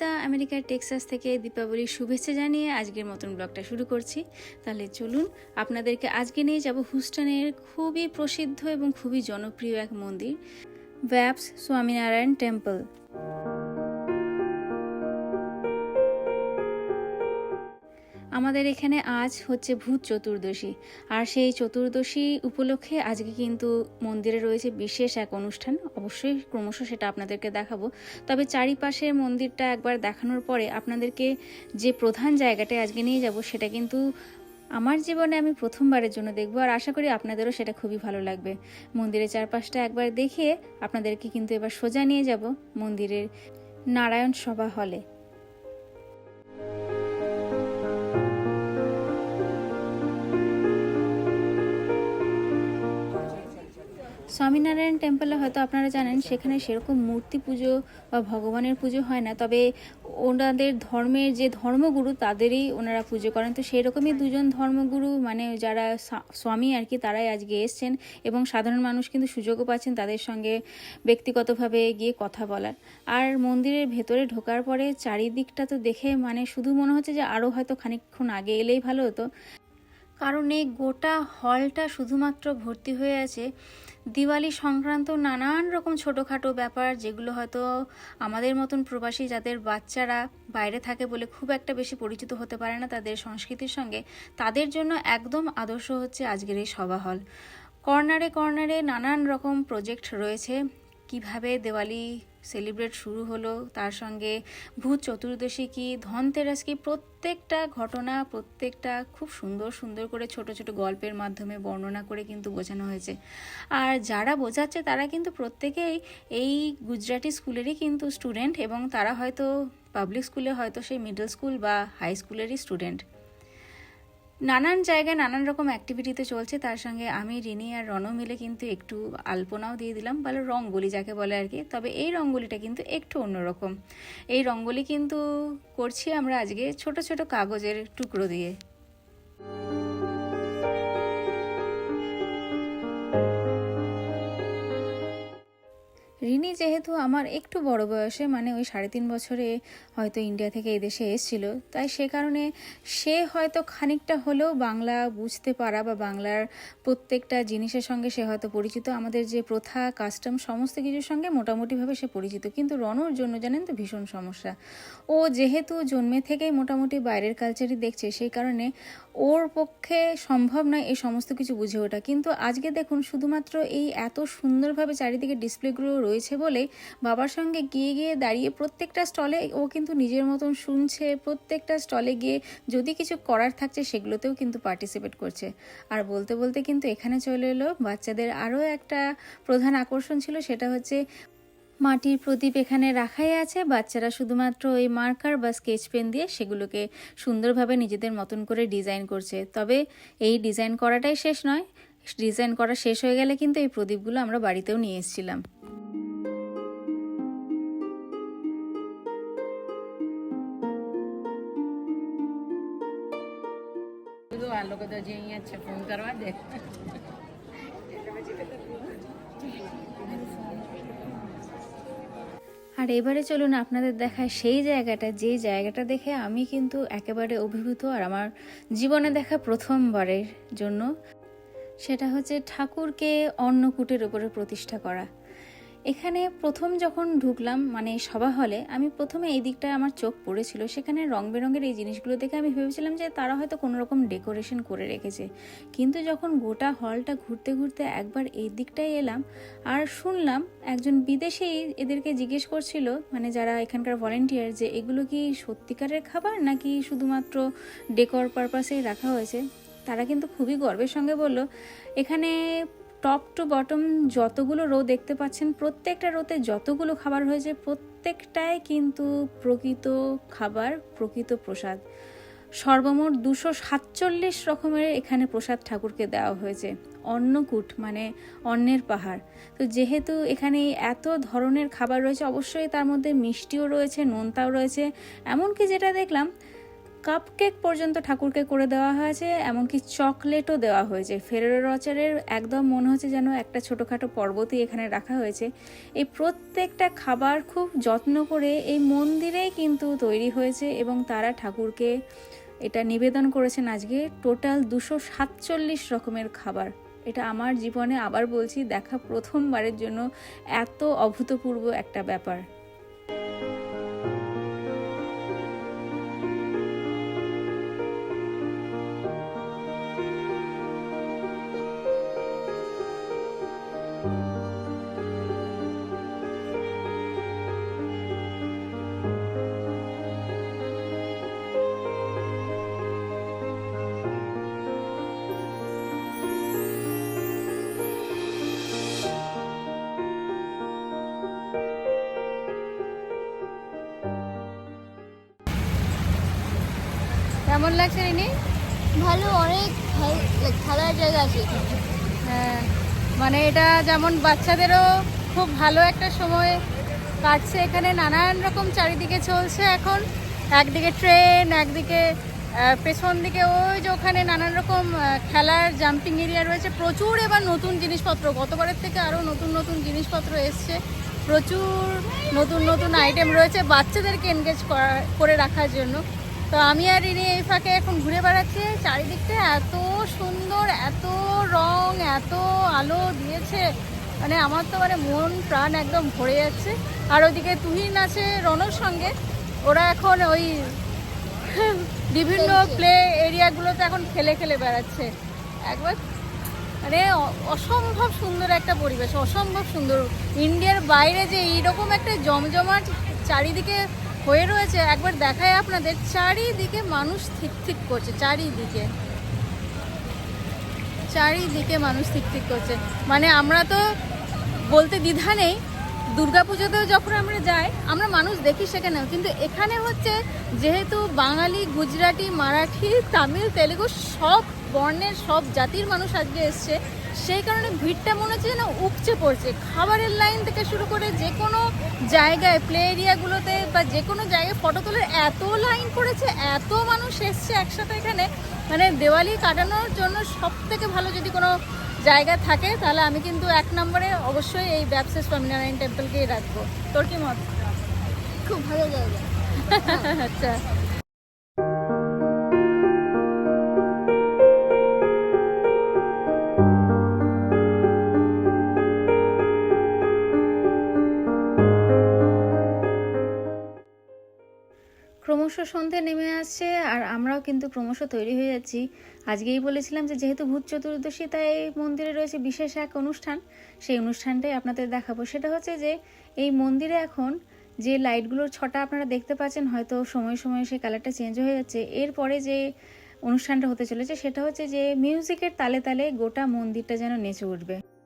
অর্পিতা আমেরিকার টেক্সাস থেকে দীপাবলির শুভেচ্ছা জানিয়ে আজকের মতন ব্লগটা শুরু করছি। তাহলে চলুন, আপনাদেরকে আজকে নিয়ে যাব হুস্টনের খুবই প্রসিদ্ধ এবং খুবই জনপ্রিয় এক মন্দির ব্যাপস স্বামীনারায়ণ টেম্পল। আমাদের এখানে আজ হচ্ছে ভূত চতুর্দশী, আর সেই চতুর্দশী উপলক্ষে আজকে কিন্তু মন্দিরে রয়েছে বিশেষ এক অনুষ্ঠান অবশ্যই ক্রমশ সেটা আপনাদেরকে দেখাবো। তবে চারিপাশের মন্দিরটা একবার দেখানোর পরে আপনাদেরকে যে প্রধান জায়গাটায় আজকে নিয়ে যাব সেটা কিন্তু আমার জীবনে আমি প্রথমবারের জন্য দেখব আর আশা করি আপনাদেরও সেটা খুবই ভালো লাগবে। মন্দিরের চারপাশটা একবার দেখিয়ে আপনাদেরকে কিন্তু এবার সোজা নিয়ে যাব মন্দিরের নারায়ণ সভা হলে। স্বামীনারায়ণ টেম্পলে হয়তো আপনারা জানেন, সেখানে সেরকম মূর্তি পুজো বা ভগবানের পুজো হয় না। তবে ওনাদের ধর্মের যে ধর্মগুরু, তাদেরই ওনারা পুজো করেন। তো সেই রকমই দুজন ধর্মগুরু মানে যারা স্বামী আর কি, তারাই আজকে এসছেন এবং সাধারণ মানুষ কিন্তু সুযোগও পাচ্ছেন তাদের সঙ্গে ব্যক্তিগতভাবে গিয়ে কথা বলার। আর মন্দিরের ভেতরে ঢোকার পরে চারিদিকটা তো দেখে মানে শুধু মনে হচ্ছে যে আরও হয়তো খানিকক্ষণ আগে এলেই ভালো হতো। কারণ এই গোটা হলটা শুধুমাত্র ভর্তি হয়ে আছে। দিওয়ালি সংক্রান্ত নানান রকম ছোটোখাটো ব্যাপার যেগুলো হয়তো আমাদের মতন প্রবাসী যাদের বাচ্চারা বাইরে থাকে বলে খুব একটা বেশি পরিচিত হতে পারে না তাদের সংস্কৃতির সঙ্গে, তাদের জন্য একদম আদর্শ হচ্ছে আজকের এই সভা হল। কর্নারে কর্নারে নানান রকম প্রজেক্ট রয়েছে। কীভাবে দেওয়ালি সেলিব্রেট শুরু হলো, তার সঙ্গে ভূত চতুর্দশী কি ধনতেরাস কি, প্রত্যেকটা ঘটনা, প্রত্যেকটা খুব সুন্দর সুন্দর করে ছোট ছোট গল্পের মাধ্যমে বর্ণনা করে কিন্তু বোঝানো হয়েছে। আর যারা বোঝাচ্ছে তারা কিন্তু প্রত্যেকেই এই গুজরাটি স্কুলেরই কিন্তু স্টুডেন্ট এবং তারা হয়তো পাবলিক স্কুলে হয়তো সেই মিডল স্কুল বা হাই স্কুলেরই স্টুডেন্ট নানান জায়গায় নানান রকম অ্যাক্টিভিটিতে চলছে। তার সঙ্গে আমি, রিনি আর রণ মিলে কিন্তু একটু আলপনাও দিয়ে দিলাম বলে রঙ্গোলি যাকে বলে আর কি। তবে এই রঙ্গোলিটা কিন্তু একটু অন্যরকম এই রঙ্গোলি কিন্তু করছি আমরা আজকে ছোট ছোট কাগজের টুকরো দিয়ে। রিনি যেহেতু আমার একটু বড় বয়সে মানে ওই সাড়ে তিন বছরে হয়তো ইন্ডিয়া থেকে এদেশে এসেছিল, তাই সে কারণে সে হয়তো খানিকটা হলেও বাংলা বুঝতে পারা বা বাংলার প্রত্যেকটা জিনিসের সঙ্গে সে হয়তো পরিচিত। আমাদের যে প্রথা, কাস্টম, সমস্ত কিছুর সঙ্গে মোটামুটিভাবে সে পরিচিত। কিন্তু রনর জন্য জানেন তো ভীষণ সমস্যা। ও যেহেতু জন্মে থেকেই মোটামুটি বাইরের কালচারই দেখছে, সেই কারণে ওর পক্ষে সম্ভব নয় এই সমস্ত কিছু বুঝে ওঠা। কিন্তু আজকে দেখুন, শুধুমাত্র এই এত সুন্দরভাবে চারিদিকে ডিসপ্লেগুলো রয়েছে বলে বাবার সঙ্গে গিয়ে গিয়ে দাঁড়িয়ে প্রত্যেকটা স্টলে ও কিন্তু নিজের মতন শুনছে, প্রত্যেকটা স্টলে গিয়ে যদি কিছু করার থাকছে সেগুলোতেও কিন্তু পার্টিসিপেট করছে। আর বলতে বলতে কিন্তু এখানে চলে এলো বাচ্চাদের আরও একটা প্রধান আকর্ষণ ছিল, সেটা হচ্ছে মাটির প্রদীপ এখানে রাখাই আছে বাচ্চারা শুধুমাত্র ওই মার্কার বা স্কেচ পেন দিয়ে সেগুলোকে সুন্দরভাবে নিজেদের মতন করে ডিজাইন করছে তবে এই ডিজাইন করাটাই শেষ নয় ডিজাইন করা শেষ হয়ে গেলে কিন্তু এই প্রদীপগুলো আমরা বাড়িতেও নিয়ে এসেছিলাম કીધું આ લોકો તો જે અહીંયા જ છે ફોન કરવા દે আর এবারে চলুন আপনাদের দেখায় সেই জায়গাটা, যে জায়গাটা দেখে আমি কিন্তু একেবারে অভিভূত আর আমার জীবনে দেখা প্রথমবারের জন্য। সেটা হচ্ছে ঠাকুরকে অন্নকূটের ওপরে প্রতিষ্ঠা করা। এখানে প্রথম যখন ঢুকলাম মানে সভা হলে, আমি প্রথমে এই দিকটায় আমার চোখ পড়েছিল। সেখানে রং বেরঙের এই জিনিসগুলো দেখে আমি ভেবেছিলাম যে তারা হয়তো কোনো রকম ডেকোরেশন করে রেখেছে। কিন্তু যখন গোটা হলটা ঘুরতে ঘুরতে একবার এই দিকটায় এলাম, আর শুনলাম একজন বিদেশি এদেরকে জিজ্ঞেস করছিল মানে যারা এখানকার ভলেন্টিয়ার যে এগুলো কি সত্যিকারের খাবার নাকি শুধুমাত্র ডেকোর পারপাসেই রাখা হয়েছে? তারা কিন্তু খুবই গর্বের সঙ্গে বলল, এখানে টপ টু বটম যতগুলো রো দেখতে পাচ্ছেন, প্রত্যেকটা রোতে যতগুলো খাবার হয়েছে, প্রত্যেকটাই কিন্তু প্রকৃত খাবার, প্রকৃত প্রসাদ। সর্বমোট দুশো সাতচল্লিশ রকমের এখানে প্রসাদ ঠাকুরকে দেওয়া হয়েছে। অন্নকূট মানে অন্নের পাহাড়। তো যেহেতু এখানে এত ধরনের খাবার রয়েছে, অবশ্যই তার মধ্যে মিষ্টিও রয়েছে, নোনতাও রয়েছে। এমনকি যেটা দেখলাম কাপ কেক পর্যন্ত ঠাকুরকে করে দেওয়া হয়েছে, এমনকি চকলেটও দেওয়া হয়েছে। ফেরেরো রচারের একদম মনে হচ্ছে যেন একটা ছোটোখাটো পর্বতই এখানে রাখা হয়েছে। এই প্রত্যেকটা খাবার খুব যত্ন করে এই মন্দিরে কিন্তু তৈরি হয়েছে এবং তারা ঠাকুরকে এটা নিবেদন করেছেন আজকে। টোটাল দুশো সাতচল্লিশ রকমের খাবার। এটা আমার জীবনে আবার বলছি, দেখা প্রথমবারের জন্য এত অভূতপূর্ব একটা ব্যাপার। কেমন লাগছে রিনি? ভালো অনেক খেলার জায়গা আছে হ্যাঁ মানে এটা যেমন বাচ্চাদেরও খুব ভালো একটা সময় কাটছে এখানে নানান রকম চারিদিকে চলছে এখন। একদিকে ট্রেন একদিকে পেছন দিকে ওই যে ওখানে নানান রকম খেলার জাম্পিং এরিয়া রয়েছে। প্রচুর এবার নতুন জিনিসপত্র গতবারের থেকে আরও নতুন নতুন জিনিসপত্র এসছে। প্রচুর নতুন নতুন আইটেম রয়েছে বাচ্চাদেরকে এনগেজ করা করে রাখার জন্য। তো আমি আর রিনি এই ফাঁকে এখন ঘুরে বেড়াচ্ছি চারিদিকটা এত সুন্দর এত রং এত আলো দিয়েছে। মানে আমার তো মানে মন প্রাণ একদম ভরে যাচ্ছে। আর ওদিকে তুহিন আছে রনর সঙ্গে। ওরা এখন ওই বিভিন্ন প্লে এরিয়াগুলোতে এখন খেলে খেলে বেড়াচ্ছে। একবার মানে অসম্ভব সুন্দর একটা পরিবেশ অসম্ভব সুন্দর। ইন্ডিয়ার বাইরে যে এইরকম একটা জমজমাট চারিদিকে হয়ে রয়েছে। একবার দেখায় আপনাদের। চারিদিকে মানুষ ঠিক ঠিক করছে, চারিদিকে। চারিদিকে মানুষ ঠিক ঠিক করছে। মানে আমরা তো বলতে দ্বিধা নেই। দুর্গাপুজোতেও যখন আমরা যাই, আমরা মানুষ দেখি সেখানেও। কিন্তু এখানে হচ্ছে, যেহেতু বাঙালি, গুজরাটি, মারাঠি, তামিল, তেলেগু সব বর্ণের, সব জাতির মানুষ আজকে এসছে। সেই কারণে ভিড়টা মনে হচ্ছে যেন উপচে পড়ছে। খাবারের লাইন থেকে শুরু করে যে কোনো জায়গায় প্লে এরিয়াগুলোতে বা যে কোনো জায়গায় ফটো তোলার এত লাইন পড়েছে এত মানুষ এসছে একসাথে এখানে। মানে দেওয়ালি কাটানোর জন্য সব থেকে ভালো যদি কোনো জায়গা থাকে তাহলে আমি কিন্তু এক নম্বরে অবশ্যই এই ব্যবসা স্বামীনারায়ণ টেম্পলকেই রাখব। তোর কি মত? খুব ভালো জায়গা। আচ্ছা। সন্ধে নেমে আসছে আর আমরাও কিন্তু ক্রমশ তৈরি হয়ে যাচ্ছি। আজকেই বলেছিলাম যে যেহেতু ভূত চতুর্দশী, তাই মন্দিরে রয়েছে বিশেষ এক অনুষ্ঠান। সেই অনুষ্ঠানটাই আপনাদের দেখাবো। সেটা হচ্ছে যে এই মন্দিরে এখন যে লাইটগুলোর ছটা আপনারা দেখতে পাচ্ছেন, হয়তো সময় সময় সেই কালারটা চেঞ্জ হয়ে যাচ্ছে। এরপরে যে অনুষ্ঠানটা হতে চলেছে, সেটা হচ্ছে যে মিউজিকের তালে তালে গোটা মন্দিরটা যেন নেচে উঠবে।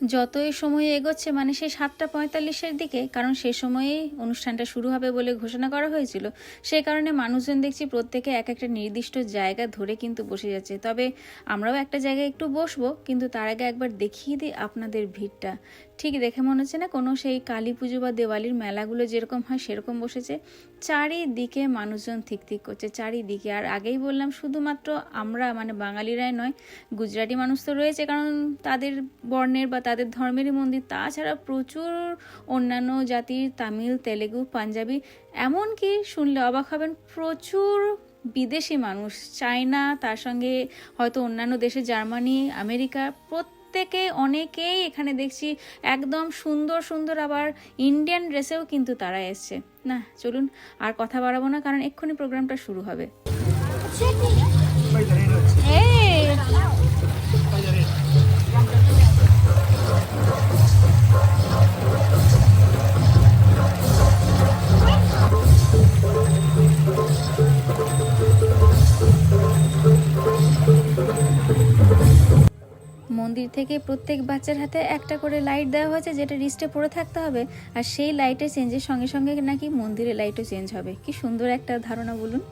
যতই সময় এগোচ্ছে মানে সেই সাতটা পঁয়তাল্লিশের দিকে, কারণ সে সময়েই অনুষ্ঠানটা শুরু হবে বলে ঘোষণা করা হয়েছিল সেই কারণে মানুষজন দেখছি প্রত্যেকে এক একটা নির্দিষ্ট জায়গা ধরে কিন্তু বসে যাচ্ছে। তবে আমরাও একটা জায়গায় একটু বসবো, কিন্তু তার আগে একবার দেখিয়ে দিই আপনাদের ভিড়টা। ঠিক দেখে মনে হচ্ছে না কোনো সেই কালী পুজো বা দেওয়ালির মেলাগুলো যেরকম হয় সেরকম বসেছে। চারিদিকে মানুষজন ঠিক করছে, চারিদিকে। আর আগেই বললাম, শুধুমাত্র আমরা মানে বাঙালিরাই নয়, গুজরাটি মানুষ তো রয়েছে, কারণ তাদের বর্ণের বা তাদের ধর্মেরই মন্দির। তাছাড়া প্রচুর অন্যান্য জাতির তামিল, তেলেগু, পাঞ্জাবি, এমনকি শুনলে অবাক হবেন, প্রচুর বিদেশি মানুষ। চায়না, তার সঙ্গে হয়তো অন্যান্য দেশে, জার্মানি, আমেরিকা, প্রত্যেকে অনেকেই এখানে দেখছি একদম সুন্দর সুন্দর আবার ইন্ডিয়ান ড্রেসেও কিন্তু তারা এসছে। না চলুন আর কথা বাড়াবো না কারণ এক্ষুনি প্রোগ্রামটা শুরু হবে। মন্দির থেকে প্রত্যেক বাচ্চার হাতে একটা করে লাইট দেওয়া হয়েছে, যেটা রিস্টে পড়ে থাকতে হবে। আর সেই লাইটের চেঞ্জের সঙ্গে সঙ্গে নাকি মন্দিরের লাইটও চেঞ্জ হবে। কি সুন্দর একটা ধারণা বলুন।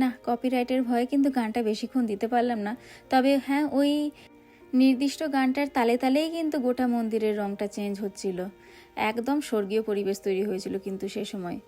না কপিরাইটের ভয়ে কিন্তু গানটা বেশিক্ষণ দিতে পারলাম না। তবে হ্যাঁ ওই নির্দিষ্ট গানটার তালে তালেই কিন্তু গোটা মন্দিরের রংটা চেঞ্জ হচ্ছিল। একদম স্বর্গীয় পরিবেশ তৈরি হয়েছিল কিন্তু সে সময়।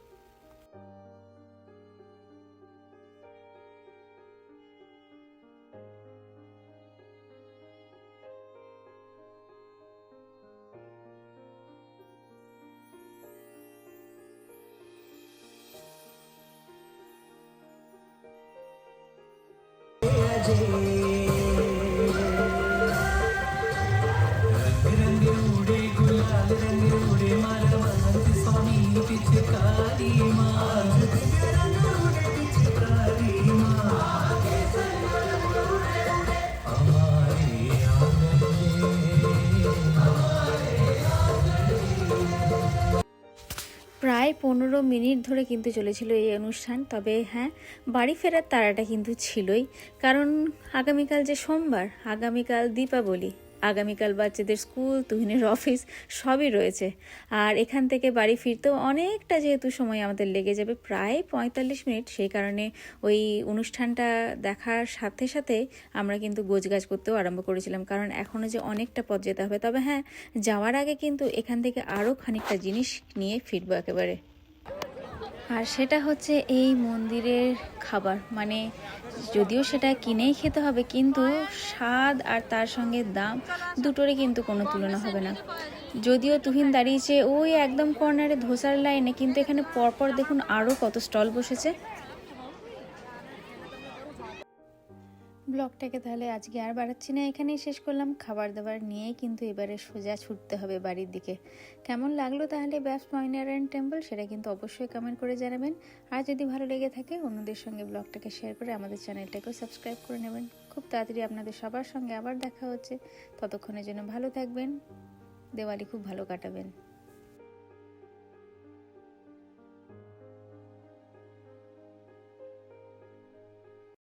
প্রায় পনেরো মিনিট ধরে কিন্তু চলেছিল এই অনুষ্ঠান। তবে হ্যাঁ বাড়ি ফেরার তারাটা কিন্তু ছিলই। কারণ আগামীকাল যে সোমবার, আগামীকাল দীপাবলি। আগামীকাল বাচ্চাদের স্কুল, তুহিনের অফিস সবই রয়েছে। আর এখান থেকে বাড়ি ফিরতেও অনেকটা যেহেতু সময় আমাদের লেগে যাবে, প্রায় পঁয়তাল্লিশ মিনিট। সেই কারণে ওই অনুষ্ঠানটা দেখার সাথে সাথে আমরা কিন্তু গোছগাছ করতেও আরম্ভ করেছিলাম। কারণ এখনও যে অনেকটা পথ যেতে হবে, তবে হ্যাঁ যাওয়ার আগে কিন্তু এখান থেকে আরও খানিকটা জিনিস নিয়ে ফিরবো একেবারে। আর সেটা হচ্ছে এই মন্দিরের খাবার। মানে যদিও সেটা কিনেই খেতে হবে, কিন্তু স্বাদ আর তার সঙ্গে দাম দুটোরই কিন্তু কোনো তুলনা হবে না। যদিও তুহিন দাঁড়িয়েছে ওই একদম কর্নারে ধোসার লাইনে কিন্তু এখানে পরপর দেখুন আরও কত স্টল বসেছে। ব্লগটাকে তাহলে আজকে আর বাড়াচ্ছি না, এখানেই শেষ করলাম। খাবার দাবার নিয়েই কিন্তু এবারে সোজা ছুটতে হবে বাড়ির দিকে। কেমন লাগল তাহলে ব্যাস ময়নারায়ণ টেম্পল সেটা কিন্তু অবশ্যই কমেন্ট করে জানাবেন। আর যদি ভালো লেগে থাকে, অন্যদের সঙ্গে ব্লগটাকে শেয়ার করে আমাদের চ্যানেলটাকেও সাবস্ক্রাইব করে নেবেন। খুব তাড়াতাড়ি আপনাদের সবার সঙ্গে আবার দেখা হচ্ছে। ততক্ষণের জন্য ভালো থাকবেন। দেওয়ালি খুব ভালো কাটাবেন।